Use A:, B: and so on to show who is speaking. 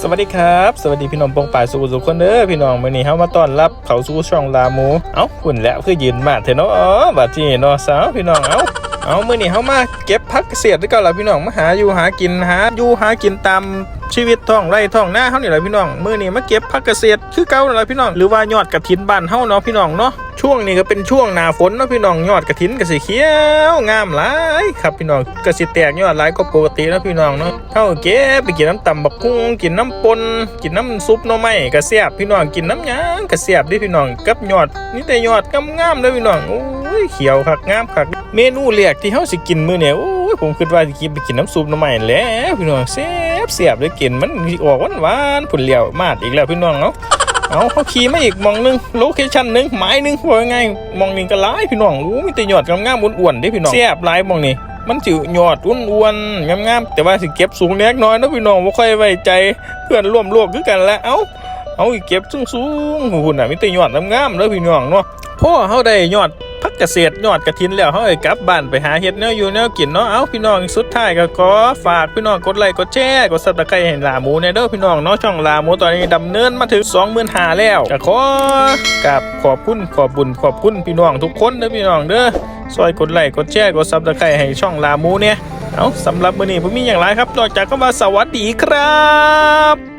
A: สวัสดีครับ สวัสดีพี่น้องปองป่ายสุขสุขคนเด้อพี่น้องมื้อนี้เฮามาต้อนรับเขาสู่ช่องลาหมูเอ้าหุ่นแล้วคือยืนมาเถอะเนาะอ๋อบาดนี้เนาะสาวพี่น้องเอ้า เอามือนี้เฮามาเก็บผักเกษตรด้วยกันล่ะพี่น้องมาหาอยู่หากินหาอยู่หากินตามชีวิตท้องไร่ท้องนาเฮานี่แหละพี่น้องมือนี้มาเก็บผักเกษตรคือเก่านั่นแหละพี่น้องหรือว่ายอดกระถินบ้านเฮาเนาะพี่น้องเนาะช่วงนี้ก็เป็นช่วงหน้าฝนเนาะพี่น้องยอดกระถินก็สิเขียวงามหลายครับพี่น้องก็สิแตกยอดหลายกว่าปกตินะพี่น้องเนาะเฮาเก็บไปกินน้ำตำบักกุ้งกินน้ำปนกินน้ำซุปหน่อไม้ก็แซ่บพี่น้องกินน้ำหยังก็แซ่บด้พี่น้องกับยอดนี่แต่ยอดงามๆเด้อพี่น้องโอ้ยเขียวคักงามคัก เมนูแรกที่เฮาสิกินมื้อเนี่ยโอ้ยผมคิดว่าสิกินไปกินน้ำซุปหน่อไม้แล้วพี่น้องแซ่บแซ่บเลยกินมันออกหวานๆผุนเหลียวมาดอีกแล้วพี่น้องเนาะเอาเขาขี่มาอีกมองหนึงโลเคชั่นหนึงหมายหนึงว่าไงมองนี่ก็หลายพี่น้องอู้มีแต่ยอดงามๆอ้วนๆเด้พี่น้องแซ่บหลายมองนี่มันสิยอดอ้วนๆงามๆแต่ว่าสิเก็บสูงเล็กน้อยนะพี่น้องบ่ค่อยไว้ใจเพื่อนร่วมโลกคือกันแหละเอ้าเอาอีกเก็บสูงๆหุ่นน่ะมีแต่ยอดงามๆเด้อพี่น้องเนาะพอเฮาได้ยอด พักเกษตรยอดกระถินแล้วเฮาได้กลับบ้านไปหาเฮ็ดแนวออยู่แนวกินเนาะเอ้าพี่น้องสุดท้ายก็ขอฝากพี่น้องกดไลค์กดแชร์กด Subscribe ให้ลาหมูแน่เด้อพี่น้องเนาะช่องลาหมูตอนนี้ดำเนินมาถึง25,000แล้วก็ขอกราบขอบคุณขอบบุญขอบคุณพี่น้องทุกคนเด้อพี่น้องเด้อซอยกดไลค์กดแชร์กด Subscribe ให้ช่องลาหมูเนี่ยเอาสำหรับมื้อนี้ผมมีอย่างไรครับนอกจากคำว่าสวัสดีครับ